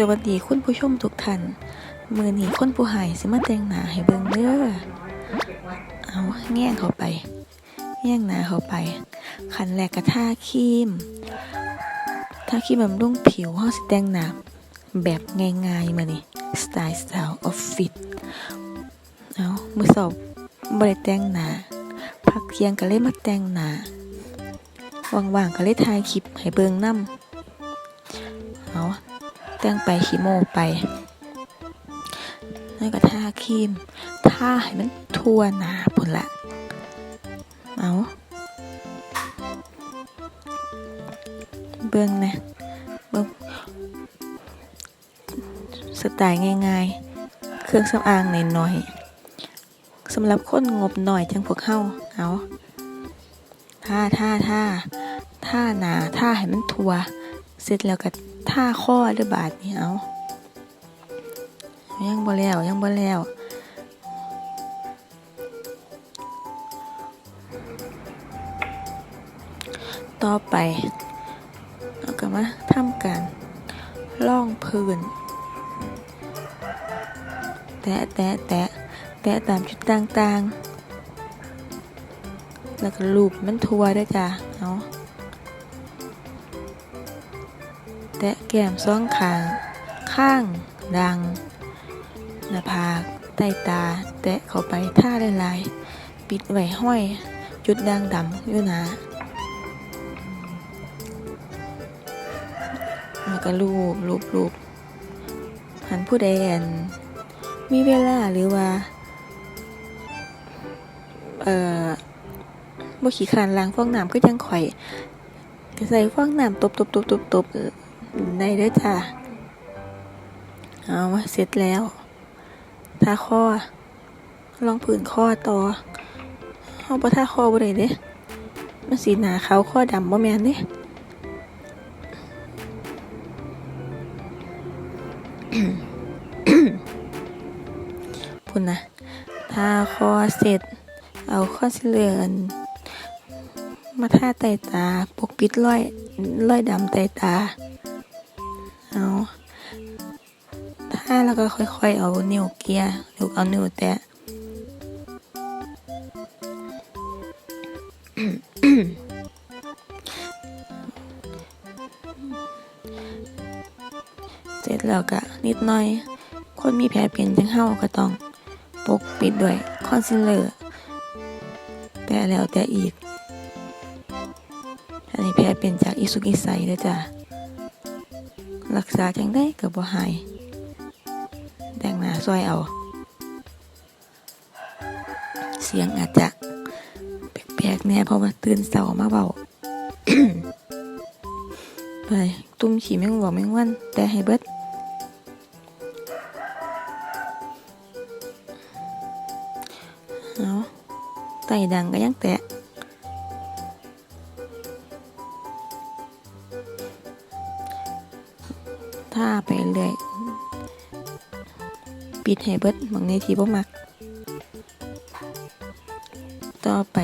สวัสดีคุณผู้ชมทุกท่านมือนี้คนผู้หายสิมาแต่งหน้าให้เบิ่งเด้อเอาแง่งเข้าไปแง่งหน้าเข้าไป ขันแรกก็ทาครีมทาครีมบำรุงผิวเฮาสิแต่งหน้าแบบง่ายๆมื้อนี้สไตล์สไตล์ออฟฟิศเอามือสอบบ่ได้แต่งหน้าพักเที่ยงก็เลยมาแต่งหน้าว่างๆก็เลยถ่ายคลิปให้เบิ่งนำเอา แต่งไปขีโมไปแล้วก็ท่าครีมท่าให้มันทั่วหนาพุ่นละ เอาเบิ่งนะเบิ่งสไตล์ง่ายๆ เครื่องสำอางน้อยๆสำหรับคนงบหน่อยจังพวกเฮาเอาท่าท่าท่าท่าหนาท่าให้มันทั่วเสร็จแล้วก็ ท่าข้อหรือบาทนี่เอายังบ่แล้วยังบ่แล้วต่อไปเราก็มาทำการล่องพื้น แตะแตะแตะแตะตามจุดต่างๆ แล้วก็ลูบมันทัวด้วยจ้ะเอาะ แตะแก้มซ้องขาง ข้างดัง หน้าผากใต้ตา แตะเข้าไปท่าลายๆ ปิดไว้ห้อย จุดด่างดำอยู่หนาแล้วก็รูปรูปรูปหันผู้ใดอันมีเวลาหรือว่า เอ่อบ่ขี้ขานล้างฟองน้ำก็ยังข่อยใส่ฟองน้ำตบตบตบตบตบ ในเด้อจ้าเอามาเสร็จแล้วทาข้อ ลองผืนข้อต่อเอาปะทาข้อบ่ได้เด้มันสีหนาขาวข้อดำบ่แม่นเด้พุ่นนะทาคอเสร็จ เอาคอนซีลเลอร์มาทาใต้ตา ปกปิดรอยรอยดำใต้ตา เอาทาแล้วก็ค่อยๆ เอานิ้วเกียร์หรือเอานิ้วแตะเสร็จแล้วก็นิดหน่อย คนมีแผลเป็นจังเฮาก็ต้องปกปิดด้วยคอนซีลเลอร์แต่แล้วแต่อีก อันนี้แผลเป็นจากอิสุกิไซเด้อจ้ะ รักษาจังได้ก็บ่หายแต่งหน้าซอยเอา เสียงอาจจะแปลกๆแน่เพราะว่าตื่นเสามาเบาไปตุ้มขี่แมงบอกแมงวัน แต่ให้เบิดเอาไต่ดังก็ยังแตะ ท่าไปเรื่อยปิดให้เบิดบางในทีบ่มัก ต่อไป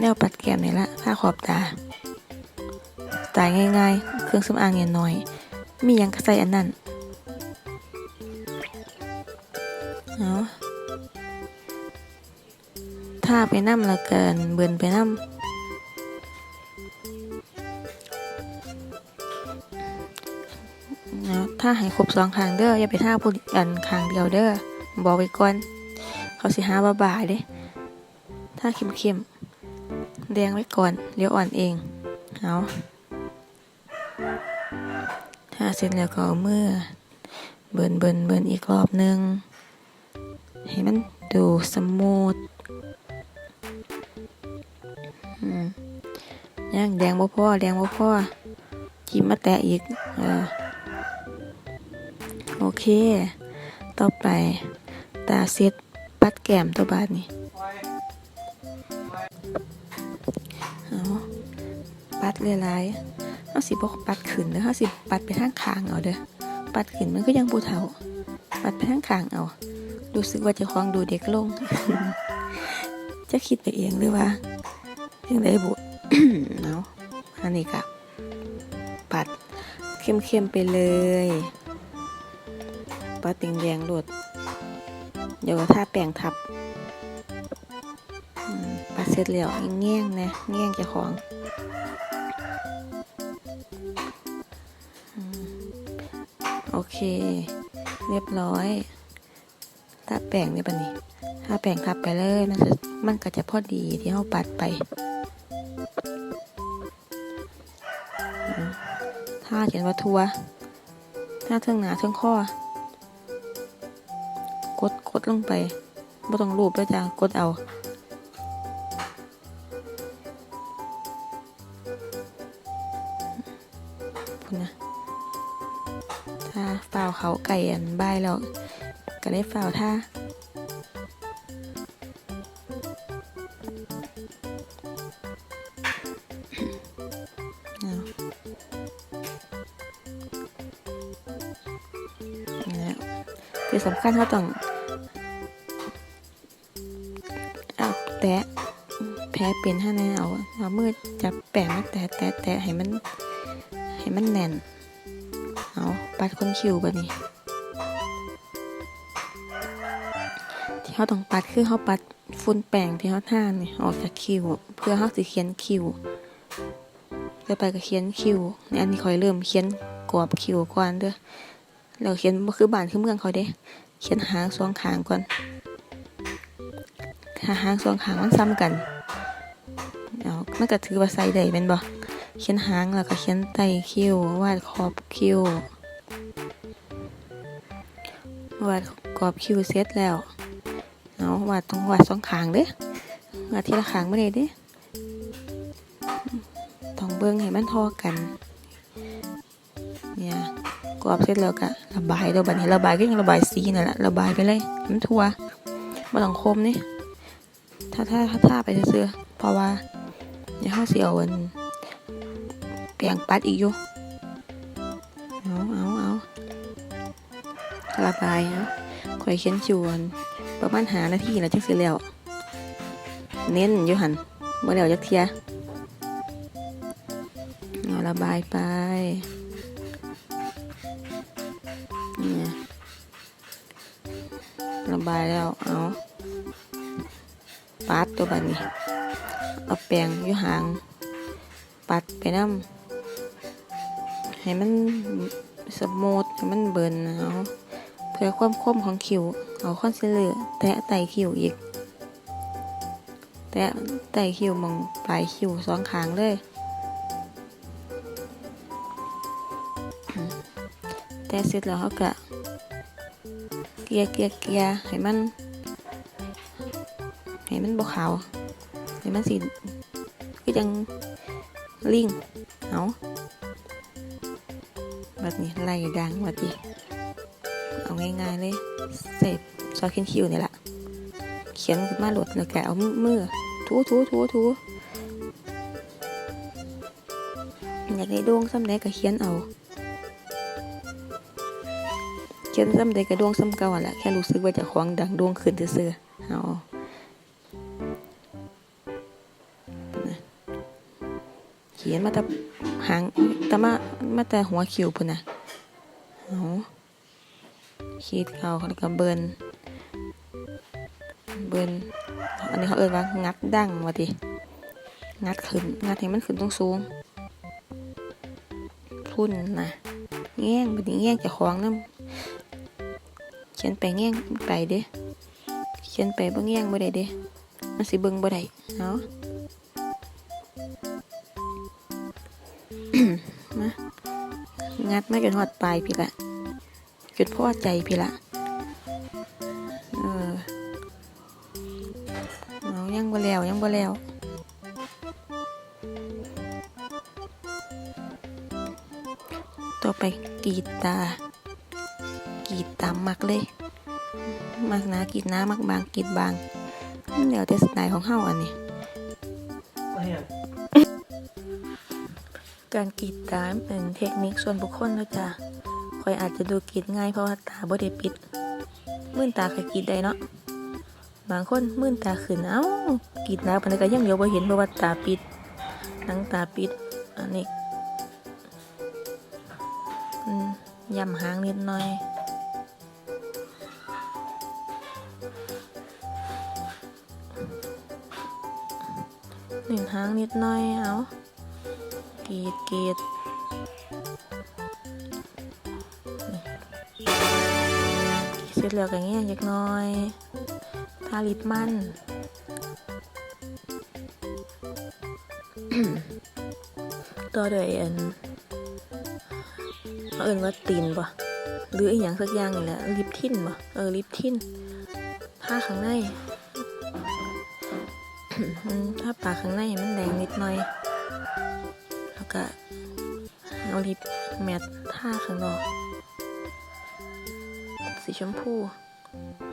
แนวปัดแก้มนี่ละผ้าขอบตาสไตล์ง่ายๆ เครื่องสำอางน้อยๆมียังก็ใส่อันนั้นเอาถ้าไปน้ำละเกินเบิ่นไปน้ำ ให้ครบสองครั้งเด้ออย่าไปท่าพูดอันครั้งเดียวเด้อบอกไว้ก่อนเขาสิหาบ้าบายเด้ถ้าเข้มๆแดงไว้ก่อนเดี๋ยวอ่อนเองเอาถ้าเสร็จแล้วก็เอามือเบิร์นเบิร์นเบิร์นอีกรอบหนึ่งให้มันดูสมูทอืมยังแดงบ่พอแดงบ่พอจิ้มมาแตะอีก เออ เค ต่อไป ตาเซ็ตปัดแก้มตัวบาดนี่เอาปัดหลายๆเอาสิบอกปัดขึ้นเด้อเอาสิปัดไปทางคางเอาเด้อปัดขึ้นมันก็ยังปูเทาปัดไปทางคางเอารู้สึกว่าจะคลองดูเด็กลง จะคิดไปเองหรือว่ายังไงบุเนาะอันนี้กับปัดเข้มๆไปเลย ปลาติงแดงโดดเดี๋ยวถ้าแป้งทับปลาเสร็จแล้วแง่งนะแง่งจะของโอเค เรียบร้อยถ้าแป้งนี่ปะนี่ถ้าแป้งทับไปเลยมันจะมันก็จะพอดีที่เราปัดไปถ้าเขียนว่าทัวถ้าเทิงหนาเทิงข้อ ดกดลงไปบ่ต้องรูปด้วยจ้ะกดเอาพุ่นนะ ถ้าฝ่าวเขาไก่อันบายแล้ว ก็ได้ฝ่าวท่าที่สำคัญเขาต้อง แตะแพ้เป็นให้แน่เอาเอามือจับแป้งมาแตะแตะแตะให้มันให้มันแน่น เอาปัดคนคิวบะนี่ที่เขาต้องปัดคือเขาปัดฝุ่นแป้งที่เขาท่านนี่ออกจากคิวเพื่อเขาสิเขียนคิวจะไปก็เขียนคิวในอันนี้คอยเริ่มเขียนกรอบคิวก่อนเด้อแล้วเขียนคือบ้านคือเมืองเขาเด้เขียนหางสองขางก่อน ถ้าหางสองขางมันซ้ำกันเอามันก็ถือว่าใส่ได้แม่นบ่เขียนหางแล้วก็เขียนไตคิววาดขอบคิววาดกรอบคิวเสร็จแล้วเอาวาดต้องวาดสองขางเด้วาดทีละขางไม่ได้เด้ต้องเบิ้งให้มันทอกันเนี่ยกรอบเสร็จแล้วก็ระบายตัวบัดนี้ระบายก็ยังระบายสีนั่นแหละระบายไปเลยให้มันทั่วบ่ต้องคมนี่ ถ้าถ้าถ้าท่าไปเซื่อเพราะว่าเดี๋ยวเขาสิเอาอันเปลี่ยงปัดอีกอยู่เอาเอาเอาระบายเอาข่อยเขียนจวนประมาณหานาทีแล้วจังสิแล้วเน้นอยู่หันบ่แล้วจักเทียเอาระบายไปเนี่ยระบายแล้วเอา ปัดตัวบันนี้ เอาแปรงอยู่หาง ปัดไปน้ำให้มันสมูทให้มันเบิร์นเอาเพื่อความคมของคิวเอาคอนซีลเลอร์แตะไตคิวอีก แตะไตคิวมองปลายคิวสองข้างเลยแต่เสร็จแล้วเขาก็เกียเกียเกียให้มัน ให้มันบกขาวให้มันสีก็ยังลิงเอาแบบนี้ไล่ดังแบบนี้เอาง่ายๆเลยเสร็จซอสเขียนคิวนี่แหละเขียนมาหลดแล้วแกเอามือถูถูถูถูอยากได้ดวงซ้ำไหนก็เขียนเอา เขียนซ้ำใดกระดวงซ้ำเก่าแหละแค่รู้สึกว่าจะของดังดวงขึ้นซื่อเอา ขียนมาแต่หางแต่มามาแต่หัวคิวพุ่นนะเอาขีดเขาแล้วก็เบิร์นเบิร์นอันนี้เขาเอ่ยว่างัดดั้งว่าติงัดขึ้นงัดให้มันขึ้นตรงสูงพุ่นนะแง่งบัดนี้แง่งจะของน้ำเขียนไปแง่งไปเด้เขียนไปบ่แง่งบ่ได้เด้มันสิเบิ่งบ่ได้เนาะ งัดมาจนฮอดปลายพี่ละจุดพอใจพี่ละเออเอายังบ่แล้วยังบ่แล้วต่อไปกีดตากีดตามมักเลยมักหนากีดหน้ามักบางกีดบางมันแล้วแต่สไตล์ของเฮาอันนี้ การกรีดตาเป็นเทคนิคส่วนบุคคลแล้วจ้ะคอยอาจจะดูกรีดง่ายเพราะว่าตาบ่ได้ปิด มื่นตาก็กรีดได้เนาะ บางคนมื่นตาขึ้นเอ้ากรีดแล้วปานก็ยังเดียวบ่เห็นเพราะว่าตาปิด หนังตาปิด อันนี้ย่ำหางนิดหน่อยหนึ่งหางนิดหน่อยเอา รีดกรีดเสร็จแล้วก็แง่งเล็กน้อยทาลิปมันต่อด้วยอันเอาเอินว่าตีนบ่หรืออีหยังสักอย่างนี่แหละลิปทินบ่เออลิปทินผ้าข้างในถ้าปากข้างในมันแดงนิดหน่อย ก็เอาลิปแมทท่าข้างนอก สีชมพู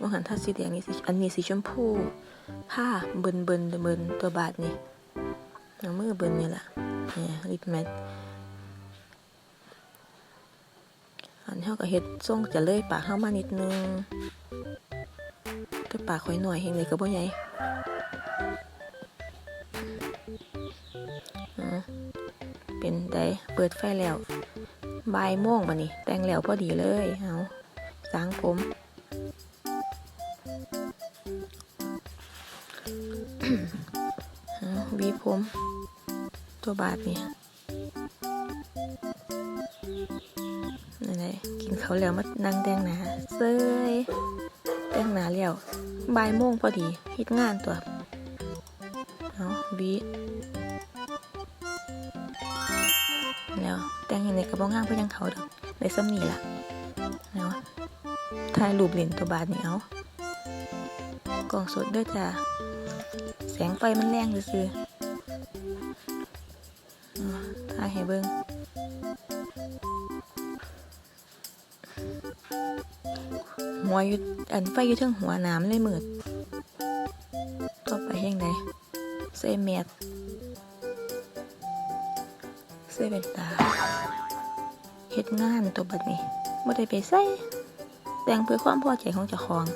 ว่าหันท่าสีแดงนี่สีอันนี้สีชมพูผ้าเบินเบินเบินตัวบาทนี่เอามือเบินนี่แหละเนี่ยลิปแมทอันเท่ากับเฮ็ดทรงจะเลื่อยปากเข้ามานิดนึงแต่ปากค่อยหน่อยเห็นเลยก็บ่ใหญ่ เป็นได้เปิดไฟแล้วบ่ายโมงบัดนี้แต่งแล้วพอดีเลยเอาสางผมเอาวีผม ตัวบาทนี่นั่นกินเขาแล้วมานั่งแต่งหนาเซยแต่งหนาแล้วบ่ายโมงพอดีฮ็ดงานตัวเอาวี แล้ว แต่งยังไงก็บ่งามเพื่อยังเขาดอกได้ซ้ำนี่ล่ะเนาะถ่ายรูปเล่นตัวบาทนี่เอากล่องสดด้วยจ้าแสงไฟมันแรงซื่อๆเอถ่ายให้เบิ่งหัวอยู่อันไฟอยู่เทิงหัวน้ำเลยมืดต่อไปยังไงใส่แมส เซเว่นตาเฮ็ดงานตัวบัดนี้บ่ได้ไปใส่แต่งเพื่อความพอใจของเจ้าของ